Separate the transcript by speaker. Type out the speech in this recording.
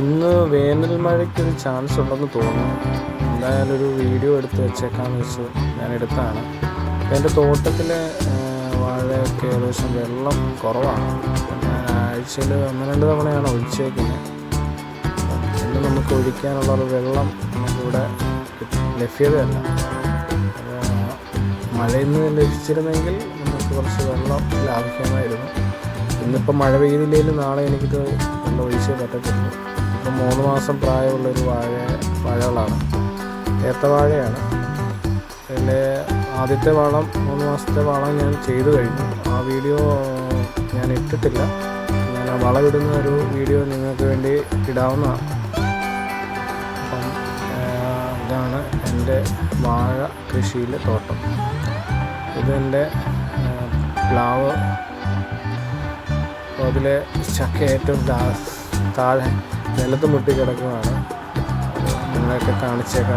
Speaker 1: ഇന്ന് വേനൽ മഴയ്ക്ക് ഒരു ചാൻസ് ഉണ്ടെന്ന് തോന്നുന്നു. എന്തായാലും ഒരു വീഡിയോ എടുത്ത് വെച്ചേക്കാന്ന് വെച്ച് ഞാൻ എടുത്താണ്. എന്റെ തോട്ടത്തിലെ വാഴയൊക്കെ ഏകദേശം വെള്ളം കുറവാണ്. ഞാൻ ആഴ്ചയിൽ ഒന്ന് രണ്ട് തവണയാണ് ഒഴിച്ചേക്കുന്നത്. ഇന്ന് നമുക്ക് ഒഴിക്കാനുള്ള ഒരു വെള്ളം നമുക്കിവിടെ ലഭ്യതയല്ല. മഴയിൽ നിന്ന് ലഭിച്ചിരുന്നെങ്കിൽ നമുക്ക് കുറച്ച് വെള്ളം ലാഭിക്കാമായിരുന്നു. ഇന്നിപ്പോൾ മഴ പെയ്തില്ലെങ്കിലും നാളെ എനിക്കിത് നല്ല ഒഴിച്ച് പറ്റത്തുള്ളൂ. ഇപ്പം മൂന്ന് മാസം പ്രായമുള്ളൊരു വാഴ വാഴകളാണ്. ഏത്തവാഴയാണ് അതിലെ ആദ്യത്തെ വളം മൂന്ന് മാസത്തെ വളം ഞാൻ ചെയ്തു കഴിഞ്ഞു. ആ വീഡിയോ ഞാൻ ഇട്ടിട്ടില്ല. ഞാൻ ആ വളമിടുന്ന ഒരു വീഡിയോ നിങ്ങൾക്ക് വേണ്ടി ഇടാവുന്നതാണ്. അപ്പം ഇതാണ് എന്റെ വാഴ കൃഷിയിലെ തോട്ടം. ഇതെന്റെ പ്ലാവ് അപ്പോൾ അതിലെ ചക്ക ഏറ്റവും താഴെ നിലത്ത് മുട്ടി കിടക്കുകയാണ് നിങ്ങളെയൊക്കെ കാണിച്ചേക്കാം.